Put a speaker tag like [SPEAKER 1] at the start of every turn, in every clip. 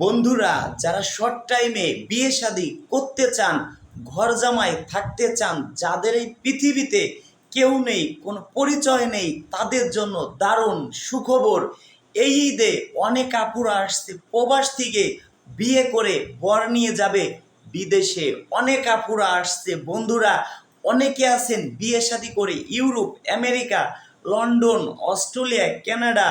[SPEAKER 1] বন্ধুরা, যারা শর্ট টাইমে বিয়ে শাদি করতে চান, ঘর জামাই থাকতে চান, যাদের এই পৃথিবীতে কেউ নেই, কোনো পরিচয় নেই, তাদের জন্য দারুণ সুখবর। এই ঈদে অনেক আপুরা আসছে, প্রবাস থেকে বিয়ে করে বর নিয়ে যাবে। বিদেশে অনেক আপুরা আসছে, বন্ধুরা। অনেকে আছেন বিয়ে শাদি করে Europe, America, London, Australia, Canada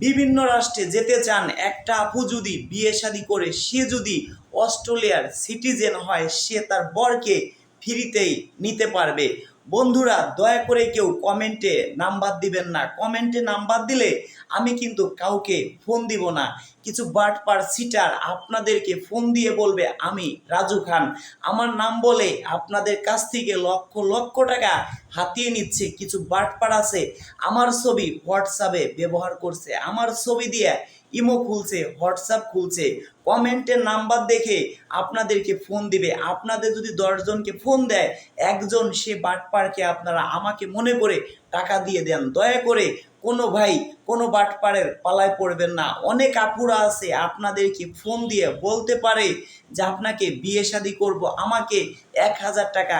[SPEAKER 1] বিভিন্ন রাষ্ট্রে যেতে চান, একটা আপু যদি বিয়ে শাদি করে, সে যদি অস্ট্রেলিয়ার সিটিজেন হয়, সে তার বরকে ফ্রিতেই নিতে পারবে। বন্ধুরা, দয়া করে কেউ কমেন্টে নাম্বার দিবেন না। কমেন্টে নাম্বার দিলে আমি কিন্তু কাউকে ফোন দিব না। কিছু বাট পার সিটার আপনাদেরকে ফোন দিয়ে বলবে, আমি রাজু খান। আমার নাম বলে আপনাদের কাছ থেকে লক্ষ লক্ষ টাকা হাতিয়ে নিচ্ছে। কিছু বাটপার আছে। আমার ছবি হোয়াটসঅ্যাপে ব্যবহার করছে। আমার ছবি দিয়ে ইমো খুলছে, হোয়াটসঅ্যাপ খুলছে কমেন্টের নাম্বার দেখে আপনাদেরকে ফোন দিবে। আপনাদের যদি দশজনকে ফোন দেয়, একজন সে বাট বাটপারকে আপনারা আমাকে মনে করে টাকা দিয়ে দেন। দয়া করে কোনো ভাই, কোনো বাটপাড়ের পালায় পড়বেন না। অনেক আপুরা আছে, আপনাদেরকে ফোন দিয়ে বলতে পারে যে, আপনাকে বিয়ে শাদি করব, আমাকে এক হাজার টাকা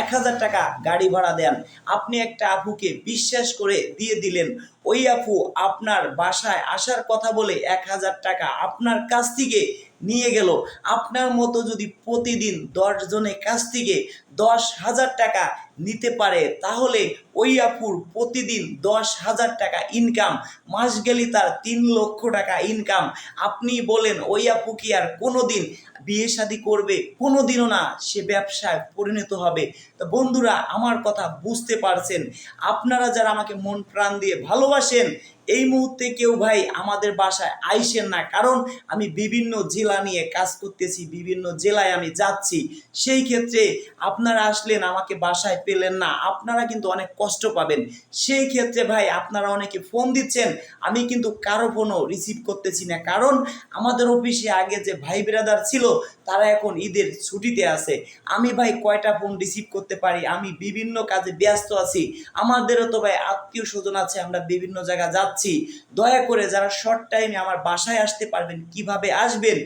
[SPEAKER 1] এক হাজার টাকা গাড়ি ভাড়া দেন। আপনি একটা আপুকে বিশ্বাস করে দিয়ে দিলেন, ওই আপু আপনার বাসায় আসার কথা বলে এক হাজার টাকা আপনার কাছ থেকে নিয়ে গেল। আপনার মতো যদি প্রতিদিন দশ জনের কাছ থেকে দশ হাজার টাকা নিতে পারে, তাহলে ওই আপুর প্রতিদিন দশ হাজার টাকা ইনকাম মাস গেলে তার তিন লক্ষ টাকা ইনকাম আপনি বলেন ওই আপু কি আর কোনো দিন বিয়ে শাদি করবে? কোনো দিনও না, সে ব্যবসায় পরিণত হবে। তো বন্ধুরা, আমার কথা বুঝতে পারছেন। আপনারা যারা আমাকে মন প্রাণ দিয়ে ভালোবাসেন, এই মুহূর্তে কেউ ভাই আমাদের বাসায় আইসেন না। কারণ আমি বিভিন্ন জেলা নিয়ে কাজ করতেছি, বিভিন্ন জেলায় আমি যাচ্ছি। সেই ক্ষেত্রে আপনারা আসলেন আমাকে বাসায় পেলেন না, আপনারা কিন্তু অনেক কষ্ট পাবেন। সেই ক্ষেত্রে ভাই, আপনারা অনেকে ফোন দিচ্ছেন, আমি কিন্তু কারও ফোনও রিসিভ করতেছি না। কারণ আমাদের অফিসে আগে যে ভাই ব্রাদার ছিল, তারা এখন ঈদের ছুটিতে আছে। আমি ভাই কয়টা ফোন রিসিভ করতে পারি? আমি বিভিন্ন কাজে ব্যস্ত আছি। আমাদেরও তো ভাই আত্মীয় স্বজন আছে, আমরা বিভিন্ন জায়গা যাচ্ছি। দয়া করে যারা শর্ট টাইমে আমার বাসায় আসতে পারবেন, কীভাবে আসবেন?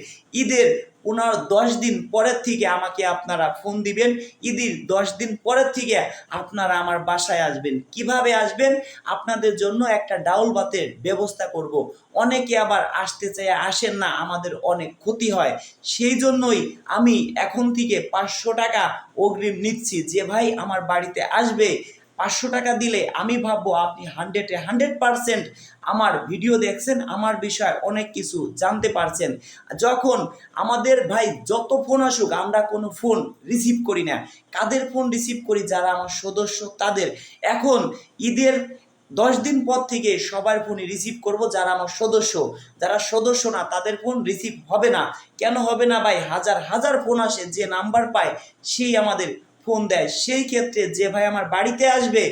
[SPEAKER 1] ঈদের পনেরো দশ দিন পরের থেকে আমাকে আপনারা ফোন দিবেন। ঈদের দশ দিন পরের থেকে আপনারা আমার বাসায় আসবেন। কীভাবে আসবেন? আপনাদের জন্য একটা ডাউল বাতের ব্যবস্থা করব। অনেকে আবার আসতে চায়, আসেন না, আমাদের অনেক ক্ষতি হয়। সেই জন্যই আমি এখন থেকে পাঁচশো টাকা অগ্রিম নিচ্ছি। যে ভাই আমার বাড়িতে আসবে পাঁচশো টাকা দিলে আমি ভাববো আপনি হান্ড্রেডে হান্ড্রেড পারসেন্ট আমার ভিডিও দেখছেন, আমার বিষয়ে অনেক কিছু জানতে পারছেন। যখন আমাদের ভাই যত ফোন আসুক, আমরা কোনো ফোন রিসিভ করি না। কাদের ফোন রিসিভ করি? যারা আমার সদস্য, তাদের। এখন ঈদের দশ দিন পর থেকে সবার ফোনই রিসিভ করব যারা আমার সদস্য। যারা সদস্য না, তাদের ফোন রিসিভ হবে না। কেন হবে না ভাই? হাজার হাজার ফোন আসে, যে নাম্বার পায়, সেই আমাদের ফোন দেয়, সেই ক্ষেত্রে যে ভাই আমার বাড়িতে আসবে,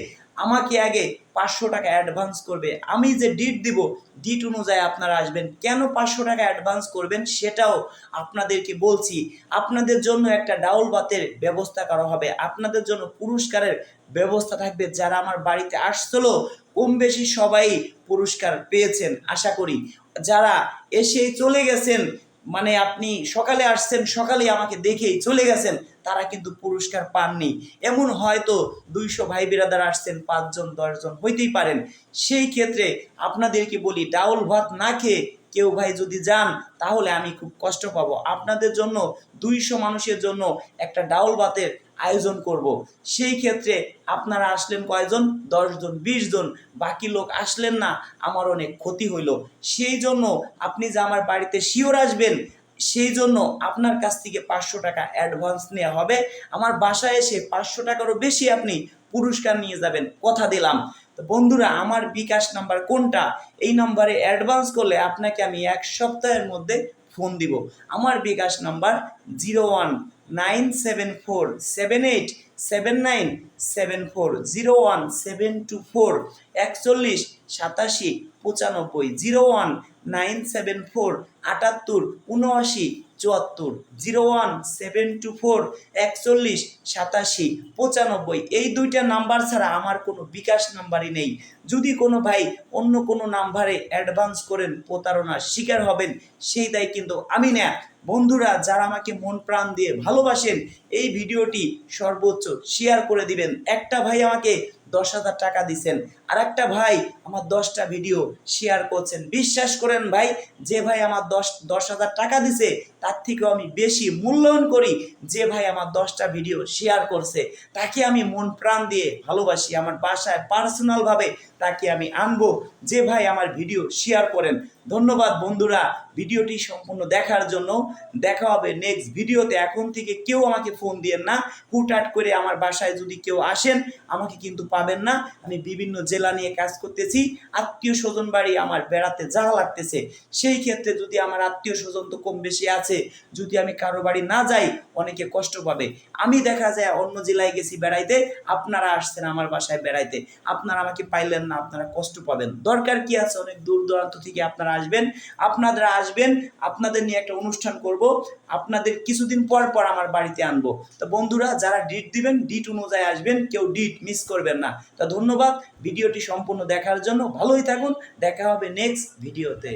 [SPEAKER 1] আমাকে আগে পাঁচশো টাকা অ্যাডভান্স করবে। আমি যে ডিট দিব ডিট অনুযায়ী আপনারা আসবেন। কেন পাঁচশো টাকা অ্যাডভান্স করবেন সেটাও আপনাদেরকে বলছি। আপনাদের জন্য একটা ডাউল বাতের ব্যবস্থা করা হবে। আপনাদের জন্য পুরস্কারের ব্যবস্থা থাকবে। যারা আমার বাড়িতে আসছিল, কম বেশি সবাই পুরস্কার পেয়েছেন, আশা করি। যারা এসেই চলে গেছেন মানে আপনি সকালে আসছেন সকালে আমাকে দেখেই চলে গেছেন, তারা কিন্তু পুরস্কার পাননি। এমন হয়তো দুইশো ভাই বিরাদার আসছেন, পাঁচজন, দশজন, হইতেই পারেন। সেই ক্ষেত্রে আপনাদেরকে বলি, ডাউল ভাত না খেয়ে কেউ ভাই যদি যান, তাহলে আমি খুব কষ্ট পাবো। আপনাদের জন্য, দুইশো মানুষের জন্য একটা ডাউল ভাতের আয়োজন করব। সেই ক্ষেত্রে আপনারা আসলেন কয়জন? দশজন বিশ জন বাকি লোক আসলেন না, আমার অনেক ক্ষতি হইল। সেই জন্য আপনি যে আমার বাড়িতে শিওর আসবেন, সেই জন্য আপনার কাছ থেকে পাঁচশো টাকা অ্যাডভান্স নেওয়া হবে। আমার বাসায় এসে পাঁচশো টাকারও বেশি আপনি পুরস্কার নিয়ে যাবেন, কথা দিলাম। তো বন্ধুরা, আমার বিকাশ নাম্বার কোনটা? এই নাম্বারে অ্যাডভান্স করলে আপনাকে আমি এক সপ্তাহের মধ্যে ফোন দিব। আমার bKash number zero one nine seven four seven eight seven nine seven four zero one seven two four একচল্লিশ, সাতাশি, পঁচানব্বই zero one nine seven four, আটাত্তর উনআশি চুয়াত্তর, zero one seven two four, একচল্লিশ, সাতাশি, পঁচানব্বই, এই দুইটা নাম্বার ছাড়া আমার কোনো বিকাশ নাম্বারই নেই। যদি কোনো ভাই অন্য কোনো নাম্বারে অ্যাডভান্স করেন, প্রতারণার শিকার হবেন, সেই দায় কিন্তু আমি না বন্ধুরা, যারা আমাকে মন প্রাণ দিয়ে ভালোবাসেন, এই ভিডিওটি সর্বোচ্চ শেয়ার করে দিবেন। একটা ভাই আমাকে দশ হাজার টাকা দিছেন। আর একটা ভাই আমার দশটা ভিডিও শেয়ার করছেন। বিশ্বাস করেন ভাই, যে ভাই আমার দশ দশ হাজার টাকা দিছে, তার থেকেও আমি বেশি মূল্যায়ন করি যে ভাই আমার দশটা ভিডিও শেয়ার করছে। তাকে আমি মন প্রাণ দিয়ে ভালোবাসি, আমার বাসায় পার্সোনালভাবে তাকে আমি আনব, যে ভাই আমার ভিডিও শেয়ার করেন। ধন্যবাদ বন্ধুরা ভিডিওটি সম্পূর্ণ দেখার জন্য। দেখা হবে নেক্সট ভিডিওতে এখন থেকে কেউ আমাকে ফোন দিয়েন না। হুটহাট করে আমার বাসায় যদি কেউ আসেন, আমাকে কিন্তু পাবেন না। আমি বিভিন্ন জেলা নিয়ে কাজ করতেছি, আত্মীয় স্বজন বাড়ি আমার বেড়াতে যাওয়া লাগতেছে। সেই ক্ষেত্রে যদি আমার আত্মীয় স্বজন তো কম বেশি আছে, যদি আমি কারও বাড়ি না যাই, অনেকে কষ্ট পাবে। আমি দেখা যায় অন্য জেলায় গেছি বেড়াইতে, আপনারা আসছেন আমার বাসায় বেড়াইতে। আপনারা আমাকে পাইলেন না, আপনারা কষ্ট পাবেন। দরকার কি আছে? অনেক দূর দূরান্ত থেকে আপনারা আসবেন আপনারা আসবেন, আপনাদের নিয়ে একটা অনুষ্ঠান করব, আপনাদের কিছুদিন পর পর আমার বাড়িতে আনব। তো বন্ধুরা, যারা ডিট দিবেন ডিট অনুযায়ী আসবেন, কেউ ডিট মিস করবেন না। তা ধন্যবাদ ভিডিওটি সম্পূর্ণ দেখার জন্য ভালোই থাকুন। দেখা হবে নেক্সট ভিডিওতে।